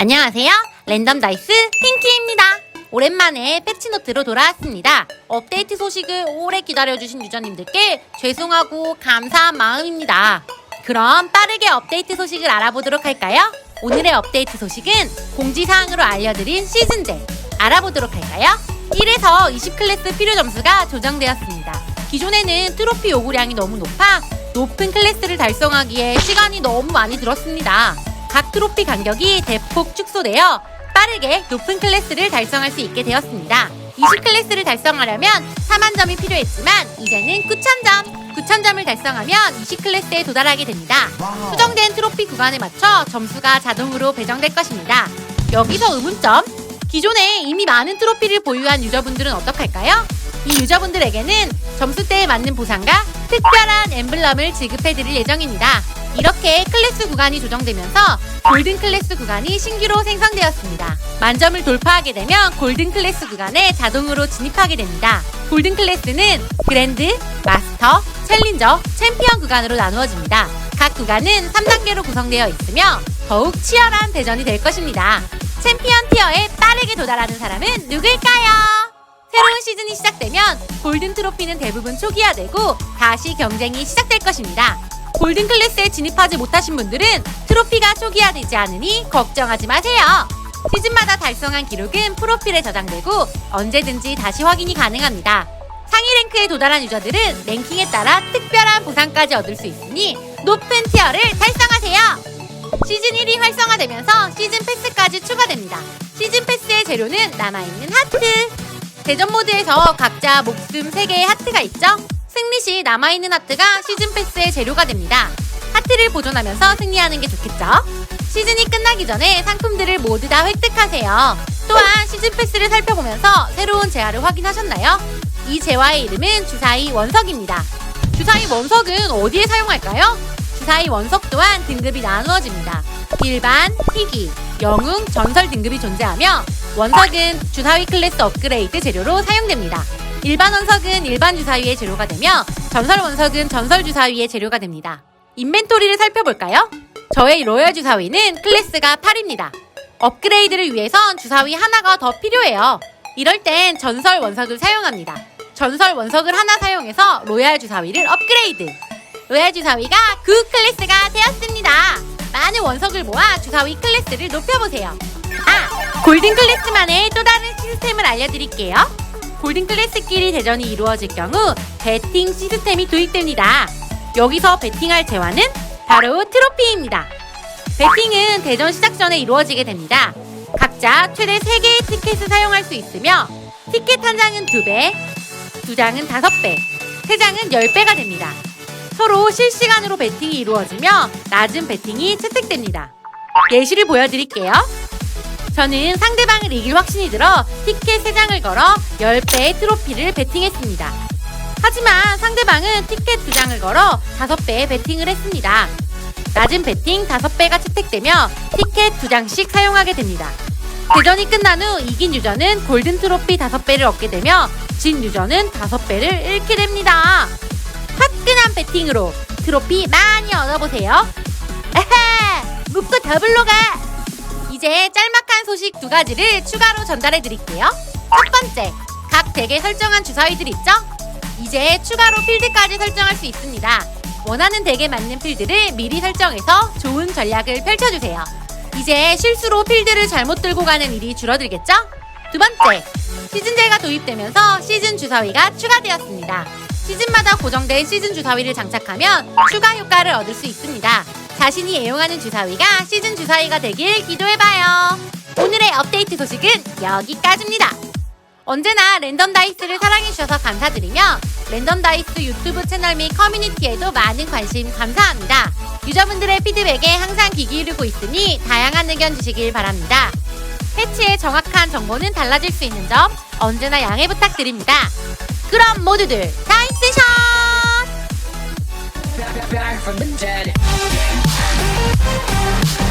안녕하세요. 랜덤 다이스 핑키입니다. 오랜만에 패치노트로 돌아왔습니다. 업데이트 소식을 오래 기다려주신 유저님들께 죄송하고 감사한 마음입니다. 그럼 빠르게 업데이트 소식을 알아보도록 할까요? 오늘의 업데이트 소식은 공지사항으로 알려드린 시즌제 알아보도록 할까요? 1에서 20클래스 필요 점수가 조정되었습니다. 기존에는 트로피 요구량이 너무 높아 높은 클래스를 달성하기에 시간이 너무 많이 들었습니다. 각 트로피 간격이 대폭 축소되어 빠르게 높은 클래스를 달성할 수 있게 되었습니다. 20클래스를 달성하려면 4만 점이 필요했지만 이제는 9,000점! 9,000점을 달성하면 20클래스에 도달하게 됩니다. 수정된 트로피 구간에 맞춰 점수가 자동으로 배정될 것입니다. 여기서 의문점. 기존에 이미 많은 트로피를 보유한 유저분들은 어떡할까요? 이 유저분들에게는 점수대에 맞는 보상과 특별한 엠블럼을 지급해드릴 예정입니다. 이렇게 클래스 구간이 조정되면서 골든 클래스 구간이 신규로 생성되었습니다. 만점을 돌파하게 되면 골든 클래스 구간에 자동으로 진입하게 됩니다. 골든 클래스는 그랜드, 마스터, 챌린저, 챔피언 구간으로 나누어집니다. 각 구간은 3단계로 구성되어 있으며 더욱 치열한 대전이 될 것입니다. 챔피언 티어에 빠르게 도달하는 사람은 누굴까요? 새로운 시즌이 시작되면 골든 트로피는 대부분 초기화되고 다시 경쟁이 시작될 것입니다. 골든 클래스에 진입하지 못하신 분들은 트로피가 초기화되지 않으니 걱정하지 마세요. 시즌마다 달성한 기록은 프로필에 저장되고 언제든지 다시 확인이 가능합니다. 상위 랭크에 도달한 유저들은 랭킹에 따라 특별한 보상까지 얻을 수 있으니 높은 티어를 달성하세요. 시즌 1이 활성화되면서 시즌 패스까지 추가됩니다. 시즌 패스의 재료는 남아있는 하트. 대전 모드에서 각자 목숨 3개의 하트가 있죠? 승리 시 남아있는 하트가 시즌 패스의 재료가 됩니다. 하트를 보존하면서 승리하는 게 좋겠죠? 시즌이 끝나기 전에 상품들을 모두 다 획득하세요. 또한 시즌 패스를 살펴보면서 새로운 재화를 확인하셨나요? 이 재화의 이름은 주사위 원석입니다. 주사위 원석은 어디에 사용할까요? 주사위 원석 또한 등급이 나누어집니다. 일반, 희귀, 영웅, 전설 등급이 존재하며 원석은 주사위 클래스 업그레이드 재료로 사용됩니다. 일반 원석은 일반 주사위의 재료가 되며 전설 원석은 전설 주사위의 재료가 됩니다. 인벤토리를 살펴볼까요? 저의 로열 주사위는 클래스가 8입니다. 업그레이드를 위해선 주사위 하나가 더 필요해요. 이럴 땐 전설 원석을 사용합니다. 전설 원석을 하나 사용해서 로얄 주사위를 업그레이드. 로얄 주사위가 9 클래스가 되었습니다. 많은 원석을 모아 주사위 클래스를 높여보세요. 아, 골든 클래스만의 또 다른 시스템을 알려드릴게요. 골든 클래스끼리 대전이 이루어질 경우 배팅 시스템이 도입됩니다. 여기서 배팅할 재화는 바로 트로피입니다. 배팅은 대전 시작 전에 이루어지게 됩니다. 각자 최대 3개의 티켓을 사용할 수 있으며 티켓 한 장은 2배, 두 장은 5배, 세 장은 10배가 됩니다. 서로 실시간으로 배팅이 이루어지며 낮은 배팅이 채택됩니다. 예시를 보여드릴게요. 저는 상대방을 이길 확신이 들어 티켓 3장을 걸어 10배의 트로피를 배팅했습니다. 하지만 상대방은 티켓 2장을 걸어 5배의 배팅을 했습니다. 낮은 배팅 5배가 채택되며 티켓 2장씩 사용하게 됩니다. 대전이 끝난 후 이긴 유저는 골든 트로피 5배를 얻게 되며 진 유저는 5배를 잃게 됩니다. 화끈한 배팅으로 트로피 많이 얻어보세요. 에헤! 묵고 더블로 가! 이제 짤막한 소식 두 가지를 추가로 전달해 드릴게요. 첫 번째, 각 덱에 설정한 주사위들 있죠? 이제 추가로 필드까지 설정할 수 있습니다. 원하는 덱에 맞는 필드를 미리 설정해서 좋은 전략을 펼쳐주세요. 이제 실수로 필드를 잘못 들고 가는 일이 줄어들겠죠? 두 번째, 시즌제가 도입되면서 시즌 주사위가 추가되었습니다. 시즌마다 고정된 시즌 주사위를 장착하면 추가 효과를 얻을 수 있습니다. 자신이 애용하는 주사위가 시즌 주사위가 되길 기도해봐요. 오늘의 업데이트 소식은 여기까지입니다. 언제나 랜덤 다이스를 사랑해주셔서 감사드리며 랜덤 다이스 유튜브 채널 및 커뮤니티에도 많은 관심 감사합니다. 유저분들의 피드백에 항상 귀 기울이고 있으니 다양한 의견 주시길 바랍니다. 패치의 정확한 정보는 달라질 수 있는 점 언제나 양해 부탁드립니다. 그럼 모두들 다이스 샷! back from. Thank you.